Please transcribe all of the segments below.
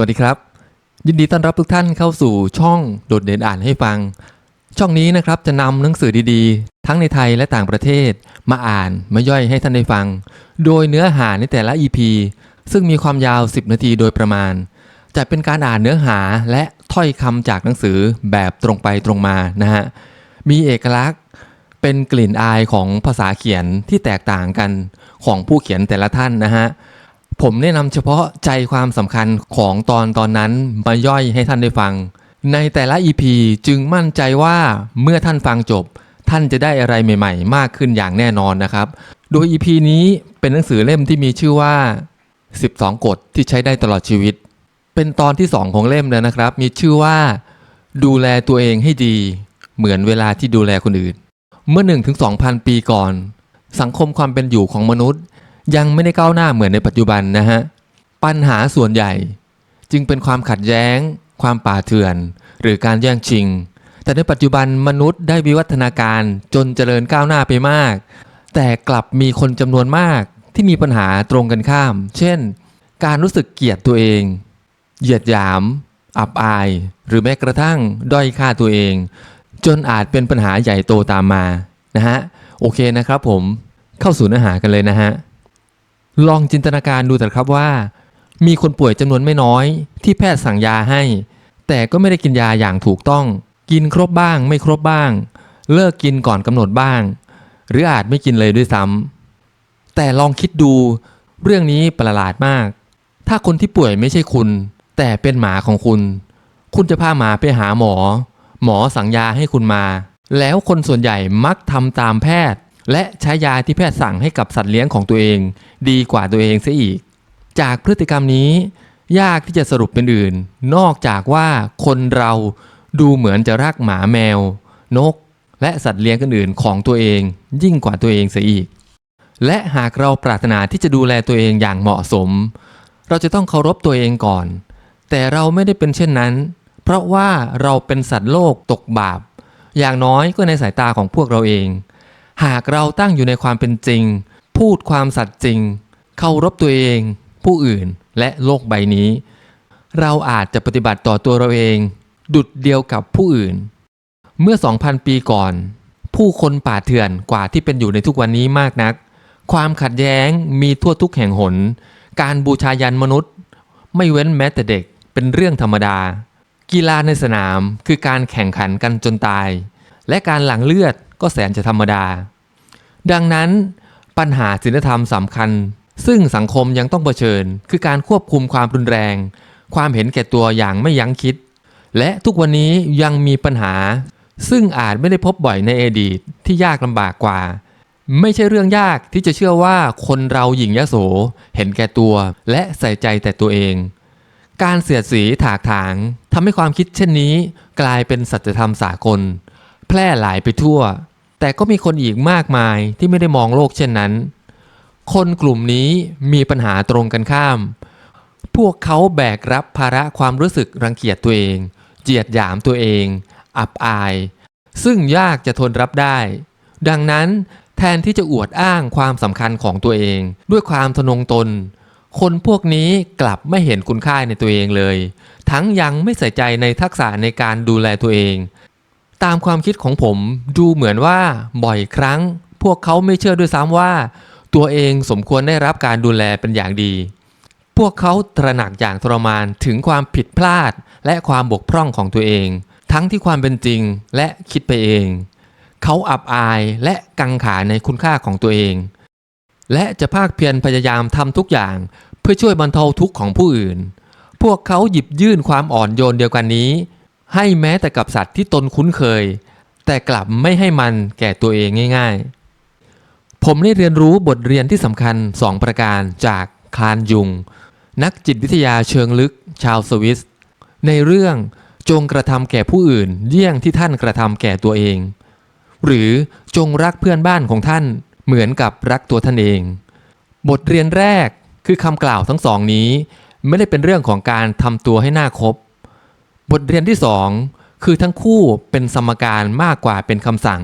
วัสดีครับ ยินดีต้อนรับทุกท่านเข้าสู่ช่องโดดเด่นอ่านให้ฟัง ช่องนี้นะครับจะนำหนังสือดีๆ ทั้งในไทยและต่างประเทศ มาอ่านมาย่อยให้ท่านได้ฟัง โดยเนื้อหาในแต่ละ EP ซึ่งมีความยาว 10 นาทีโดยประมาณ จะเป็นการอ่านเนื้อหาและถ้อยคำจากหนังสือแบบตรงไปตรงมานะฮะมีเอกลักษณ์เป็นกลิ่นอายของภาษาเขียนที่แตกต่างกันของผู้เขียนแต่ละท่านนะฮะ ผมแนะนำเฉพาะใจความสำคัญของตอนตอนนั้นมาย่อยให้ท่านได้ฟัง ในแต่ละ EP จึงมั่นใจว่าเมื่อท่านฟังจบ ท่านจะได้อะไรใหม่ๆ มากขึ้นอย่างแน่นอนนะครับ โดย EP นี้เป็นหนังสือเล่มที่มีชื่อว่า 12 กฎที่ใช้ได้ตลอดชีวิต เป็นตอนที่ 2 ของเล่มแล้วนะครับ มีชื่อว่า ดูแลตัวเองให้ดี เหมือนเวลาที่ดูแลคนอื่น เมื่อ 1-2,000 ปีก่อน สังคมความเป็นอยู่ของมนุษย์ ยังไม่ได้ก้าวหน้าเหมือนในปัจจุบันนะฮะ ปัญหาส่วนใหญ่ จึงเป็นความขัดแย้ง ความป่าเถื่อน หรือการแย่งชิง แต่ในปัจจุบันมนุษย์ได้วิวัฒนาการจนเจริญก้าวหน้าไปมาก แต่กลับมีคนจำนวนมากที่มีปัญหาตรงกันข้าม เช่น การรู้สึกเกลียดตัวเอง เหยียดหยาม อับอาย หรือแม้กระทั่งด้อยค่าตัวเอง จนอาจเป็นปัญหาใหญ่โตตามมานะฮะ โอเคนะครับผม เข้าสู่เนื้อหากันเลยนะฮะ ลองจินตนาการดูเถอะครับว่า มีคนป่วยจำนวนไม่น้อย ที่แพทย์สั่งยาให้ แต่ก็ไม่ได้กินยาอย่างถูกต้อง กินครบบ้าง ไม่ครบบ้าง เลิกกินก่อนกำหนดบ้าง หรืออาจไม่กินเลยด้วยซ้ำแต่ลองคิดดู เรื่องนี้ประหลาดมาก ถ้าคนที่ป่วยไม่ใช่คุณ แต่เป็นหมาของคุณ คุณจะพาหมาไปหาหมอ หมอสั่งยาให้คุณมา แล้วคนส่วนใหญ่มักทำตามแพทย์ และใช้ยาที่แพทย์สั่งให้กับสัตว์เลี้ยงของตัวเอง ดีกว่าตัวเองเสียอีก จากพฤติกรรมนี้ ยากที่จะสรุปเป็นอื่น นอกจากว่าคนเราดูเหมือนจะรักหมาแมว นก และสัตว์เลี้ยงอื่นๆของตัวเอง ยิ่งกว่าตัวเองเสียอีก และหากเราปรารถนาที่จะดูแลตัวเองอย่างเหมาะสม เราจะต้องเคารพตัวเองก่อน แต่เราไม่ได้เป็นเช่นนั้น เพราะว่าเราเป็นสัตว์โลกตกบาป อย่างน้อยก็ในสายตาของพวกเราเอง หากเราตั้งอยู่ในความเป็นจริง พูดความสัตย์จริง เคารพตัวเอง ผู้อื่นและโลกใบนี้ เราอาจจะปฏิบัติต่อตัวเราเอง ดุดเดียวกับผู้อื่น เมื่อ 2,000 ปีก่อน ผู้คนป่าเถื่อนกว่าที่เป็นอยู่ในทุกวันนี้มากนัก ความขัดแย้งมีทั่วทุกแห่งหน การบูชายันมนุษย์ ไม่เว้นแม้แต่เด็กเป็นเรื่องธรรมดา กีฬาในสนามคือการแข่งขันกันจนตาย และการหลั่งเลือด ก็แสนจะธรรมดา ดังนั้นปัญหาศีลธรรมสำคัญ ซึ่งสังคมยังต้องเผชิญ คือการควบคุมความรุนแรง ความเห็นแก่ตัวอย่างไม่ยั้งคิด และทุกวันนี้ยังมีปัญหา ซึ่งอาจไม่ได้พบบ่อยในอดีตที่ยากลำบากกว่า ไม่ใช่เรื่องยากที่จะเชื่อว่าคนเราหยิ่งยโส เห็นแก่ตัว และใส่ใจแต่ตัวเอง การเสียดสีถากถางทำให้ความคิดเช่นนี้ กลายเป็นสัจธรรมสากล แพร่หลายไปทั่ว แต่ก็มีคนอีกมากมายที่ไม่ได้มองโลกเช่นนั้น คนกลุ่มนี้มีปัญหาตรงกันข้าม พวกเขาแบกรับภาระความรู้สึกรังเกียจตัวเอง เจียดหยามตัวเอง อับอาย ซึ่งยากจะทนรับได้ ดังนั้นแทนที่จะอวดอ้างความสำคัญของตัวเอง ด้วยความทนงตน คนพวกนี้กลับไม่เห็นคุณค่าในตัวเองเลย ทั้งยังไม่ใส่ใจในทักษะในการดูแลตัวเอง ตามความคิดของผมดูเหมือนว่าบ่อยครั้ง พวกเขาไม่เชื่อด้วยซ้ำว่า ตัวเองสมควรได้รับการดูแลเป็นอย่างดี พวกเขาตระหนักอย่างทรมานถึงความผิดพลาดและความบกพร่องของตัวเอง ทั้งที่ความเป็นจริงและคิดไปเอง เขาอับอายและกังขาในคุณค่าของตัวเอง และจะภาคเพียรพยายามทำทุกอย่าง เพื่อช่วยบรรเทาทุกข์ของผู้อื่น พวกเขาหยิบยื่นความอ่อนโยนเดียวกันนี้ ให้แม้แต่กับสัตว์ที่ตนคุ้นเคย แต่กลับไม่ให้มันแก่ตัวเองง่าย ๆ ผมได้เรียนรู้บทเรียนที่สำคัญ 2 ประการจากคลานยุง นักจิตวิทยาเชิงลึกชาวสวิส ในเรื่องจงกระทำแก่ผู้อื่นเยี่ยงที่ท่านกระทำแก่ตัวเอง หรือจงรักเพื่อนบ้านของท่านเหมือนกับรักตัวท่านเอง บทเรียนแรกคือคำกล่าวทั้งสองนี้ ไม่ได้เป็นเรื่องของการทำตัวให้หน่าคบ บทเรียนที่สองคือทั้งคู่เป็นสมการมากกว่าเป็นคำสั่ง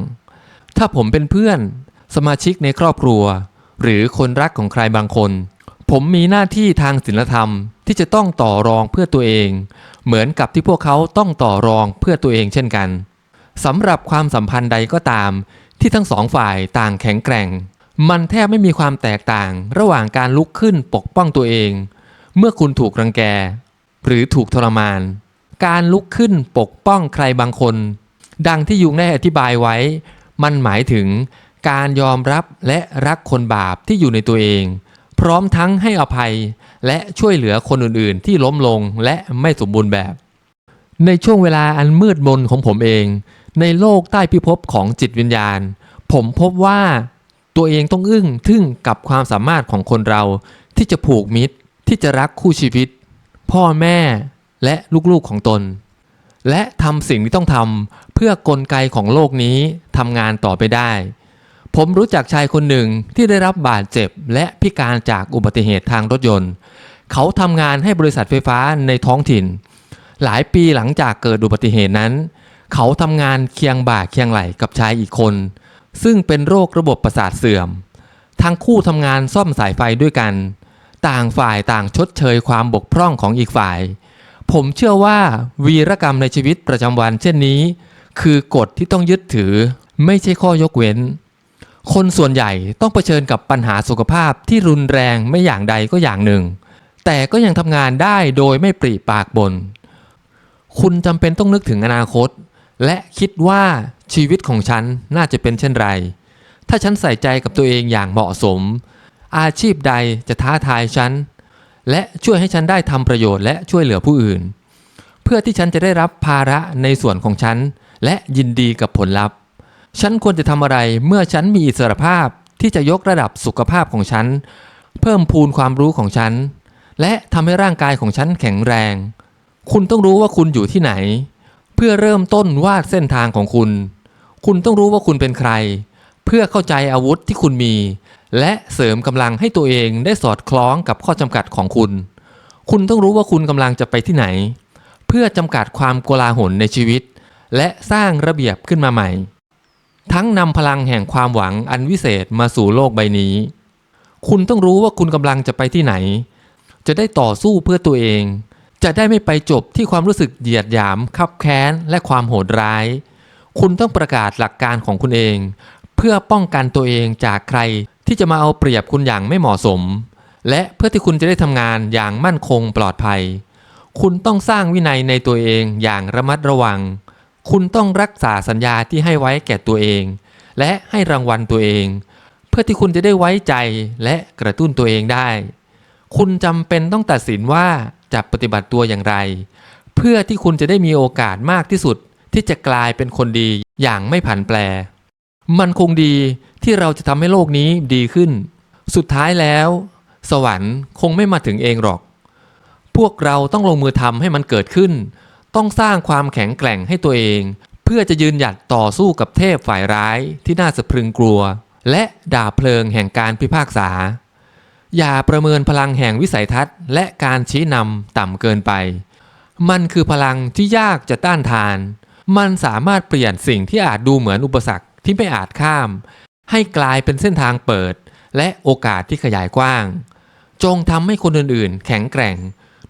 ถ้าผมเป็นเพื่อน สมาชิกในครอบครัว หรือคนรักของใครบางคน ผมมีหน้าที่ทางศีลธรรมที่จะต้องต่อรองเพื่อตัวเอง เหมือนกับที่พวกเขาต้องต่อรองเพื่อตัวเองเช่นกันสำหรับความสัมพันธ์ใดก็ตาม ที่ทั้งสองฝ่ายต่างแข็งแกร่ง มันแทบไม่มีความแตกต่างระหว่างการลุกขึ้นปกป้องตัวเอง เมื่อคุณถูกรังแก หรือถูกทรมาน การลุกขึ้นปกป้องใครบางคน ดังที่ยุงได้อธิบายไว้ มันหมายถึงการยอมรับและรักคนบาปที่อยู่ในตัวเอง พร้อมทั้งให้อภัยและช่วยเหลือคนอื่นๆ ที่ล้มลงและไม่สมบูรณ์แบบ ในช่วงเวลาอันมืดมนของผมเอง ในโลกใต้พิภพของจิตวิญญาณ ผมพบว่าตัวเองต้องอึ้งทึ่งกับความสามารถของคนเราที่จะผูกมิตรที่จะรักคู่ชีวิต พ่อแม่ และลูกๆของตน และทำสิ่งที่ต้องทำเพื่อกลไกของโลกนี้ทำงานต่อไปได้ ผมรู้จักชายคนหนึ่งที่ได้รับบาดเจ็บและพิการจากอุบัติเหตุทางรถยนต์ เขาทำงานให้บริษัทไฟฟ้าในท้องถิ่น หลายปีหลังจากเกิดอุบัติเหตุนั้น เขาทำงานเคียงบ่าเคียงไหล่กับชายอีกคน ซึ่งเป็นโรคระบบประสาทเสื่อมทั้งคู่ทำงานซ่อมสายไฟด้วยกัน ต่างฝ่ายต่างชดเชยความบกพร่องของอีกฝ่าย ผมเชื่อว่าวีรกรรมในชีวิตประจำวัน เช่นนี้ คือกฎที่ต้องยึดถือ ไม่ใช่ข้อยกเว้น คนส่วนใหญ่ต้องเผชิญกับปัญหาสุขภาพที่รุนแรงไม่อย่างใดก็อย่างหนึ่ง แต่ก็ยังทำงานได้โดยไม่ปริปากบน คุณจำเป็นต้องนึกถึงอนาคต และคิดว่าชีวิตของฉันน่าจะเป็นเช่นไร ถ้าฉันใส่ใจกับตัวเองอย่างเหมาะสม อาชีพใดจะท้าทายฉัน และช่วยให้ฉันได้ทำประโยชน์และช่วยเหลือผู้อื่น เพื่อที่ฉันจะได้รับภาระในส่วนของฉัน และยินดีกับผลลัพธ์ ฉันควรจะทำอะไรเมื่อฉันมีอิสรภาพที่จะยกระดับสุขภาพของฉัน เพิ่มพูนความรู้ของฉัน และทำให้ร่างกายของฉันแข็งแรง คุณต้องรู้ว่าคุณอยู่ที่ไหน เพื่อเริ่มต้นวาดเส้นทางของคุณ คุณต้องรู้ว่าคุณเป็นใคร เพื่อเข้าใจอาวุธที่คุณมี และเสริมกำลังให้ตัวเองได้สอดคล้องกับข้อจำกัดของคุณ คุณต้องรู้ว่าคุณกำลังจะไปที่ไหน เพื่อจำกัดความโกลาหลในชีวิต และสร้างระเบียบขึ้นมาใหม่ ทั้งนำพลังแห่งความหวังอันวิเศษมาสู่โลกใบนี้ คุณต้องรู้ว่าคุณกำลังจะไปที่ไหน จะได้ต่อสู้เพื่อตัวเอง จะได้ไม่ไปจบที่ความรู้สึกเหยียดหยามคับแค้นและความโหดร้าย คุณต้องประกาศหลักการของคุณเอง เพื่อป้องกันตัวเองจากใคร ที่จะมาเอาเปรียบคุณอย่างไม่เหมาะสม และเพื่อที่คุณจะได้ทำงานอย่างมั่นคงปลอดภัย คุณต้องสร้างวินัยในตัวเองอย่างระมัดระวัง คุณต้องรักษาสัญญาที่ให้ไว้แก่ตัวเอง และให้รางวัลตัวเอง เพื่อที่คุณจะได้ไว้ใจและกระตุ้นตัวเองได้ คุณจำเป็นต้องตัดสินว่าจะปฏิบัติตัวอย่างไร เพื่อที่คุณจะได้มีโอกาสมากที่สุดที่จะกลายเป็นคนดีอย่างไม่ผันแปร มันคงดี ที่เราจะทำให้โลกนี้ดีขึ้น สุดท้ายแล้ว สวรรค์คงไม่มาถึงเองหรอก พวกเราต้องลงมือทำให้มันเกิดขึ้น ต้องสร้างความแข็งแกร่งให้ตัวเอง เพื่อจะยืนหยัดต่อสู้กับเทพฝ่ายร้ายที่น่าสะพรึงกลัว และด่าเพลิงแห่งการพิพากษา อย่าประเมินพลังแห่งวิสัยทัศน์ และการชี้นำต่ำเกินไป มันคือพลังที่ยากจะต้านทาน มันสามารถเปลี่ยนสิ่งที่อาจดูเหมือนอุปสรรคที่ไม่อาจข้าม ให้กลายเป็นเส้นทางเปิด และโอกาสที่ขยายกว้าง จงทำให้คนอื่นๆ แข็งแกร่ง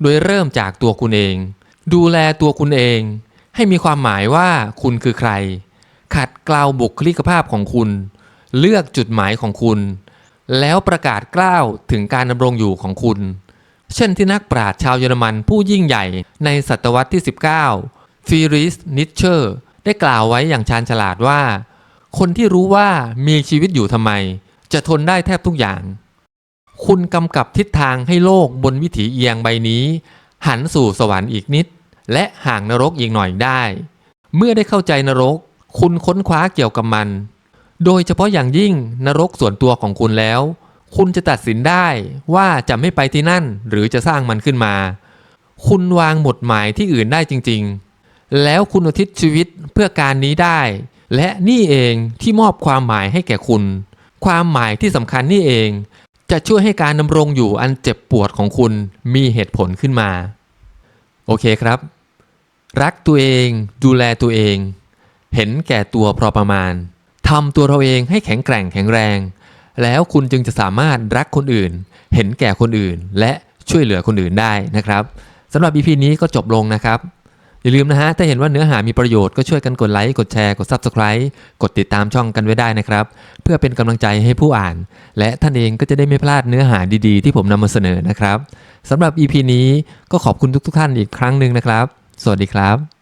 โดยเริ่มจากตัวคุณเอง ดูแลตัวคุณเอง ให้มีความหมายว่าคุณคือใคร ขัดเกลาบุคลิกภาพของคุณ เลือกจุดหมายของคุณ แล้วประกาศกล้าวถึงการดำรงอยู่ของคุณ เช่นที่นักปราชญ์ชาวเยอรมันผู้ยิ่งใหญ่ในศตวรรษที่ 19ฟีริสนิชเชอร์ได้กล่าวไว้อย่างชาญฉลาดว่า คนที่รู้ว่ามีชีวิตอยู่ทำไม จะทนได้แทบทุกอย่าง คุณกำกับทิศทางให้โลกบนวิถีเอียงใบนี้ หันสู่สวรรค์อีกนิด และห่างนรกอีกหน่อยได้ เมื่อได้เข้าใจนรก คุณค้นคว้าเกี่ยวกับมัน โดยเฉพาะอย่างยิ่งนรกส่วนตัวของคุณแล้ว คุณจะตัดสินได้ว่าจะไม่ไปที่นั่นหรือจะสร้างมันขึ้นมา คุณวางหมดหมายที่อื่นได้จริง ๆ แล้วคุณอุทิศชีวิตเพื่อการนี้ได้ และนี่เองที่มอบความหมายให้แก่คุณ ความหมายที่สำคัญนี่เอง จะช่วยให้การดำรงอยู่อันเจ็บปวดของคุณมีเหตุผลขึ้นมา โอเคครับ รักตัวเอง ดูแลตัวเอง เห็นแก่ตัวพอประมาณทำตัวเราเองให้แข็งแกร่งแข็งแรง แล้วคุณจึงจะสามารถรักคนอื่น เห็นแก่คนอื่น และช่วยเหลือคนอื่นได้นะครับสำหรับ EP นี้ก็จบลงนะครับ อย่าลืมนะฮะ ถ้าเห็นว่าเนื้อหามีประโยชน์ก็ช่วยกันกดไลค์ กดแชร์ กด Subscribe กดติดตามช่องกันไว้ได้นะครับ เพื่อเป็นกำลังใจให้ผู้อ่าน และท่านเองก็จะได้ไม่พลาดเนื้อหาดีๆ ที่ผมนำมาเสนอนะครับสำหรับ EP นี้ก็ขอบคุณทุกๆท่านอีกครั้งหนึ่งนะครับ สวัสดีครับ